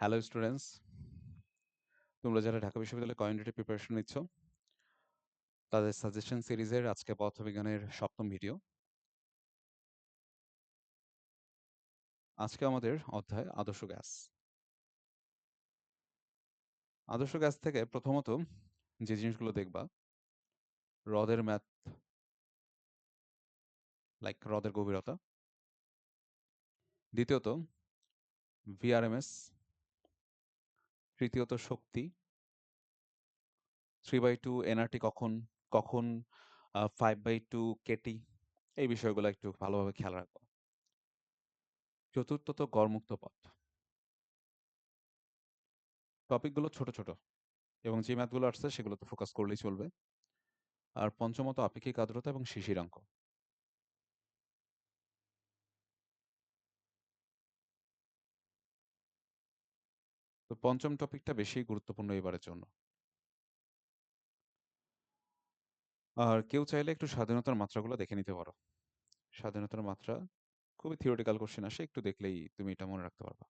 Hello students তোমরা যারা ঢাকা বিশ্ববিদ্যালয়ে কমিউনিটি প্রিপারেশন নিচ্ছ, তাদের সাজেশন সিরিজের আজকে পদার্থবিজ্ঞানের সপ্তম ভিডিও আজকে আমাদের অধ্যায় আদর্শ গ্যাস। আদর্শ গ্যাস থেকে প্রথমত যে জিনিসগুলো দেখবা, হ্রদের ম্যাথ লাইক হ্রদের গভীরতা। দ্বিতীয়ত ভিআরএমএস তৃতীয়ত শক্তি। থ্রি বাই টু এনআরটি কখন কখন ফাইভ বাই টু কেটি এই বিষয়গুলো একটু ভালোভাবে খেয়াল রাখব। চতুর্থত গড়মুক্ত পথ। টপিকগুলো ছোট ছোট এবং যে ম্যাথগুলো আসছে সেগুলোতে ফোকাস করলেই চলবে। আর পঞ্চমত আপেক্ষিক আর্দ্রতা এবং শিশিরাঙ্ক তো পঞ্চম টপিকটা বেশি গুরুত্বপূর্ণ এবারের জন্য। আর কেউ চাইলে একটু স্বাধীনতার মাত্রাগুলো দেখে নিতে পারো। স্বাধীনতার মাত্রা খুবই থিওরিটিক্যাল কোশ্চেন আসে, একটু দেখলেই তুমি এটা মনে রাখতে পারবা।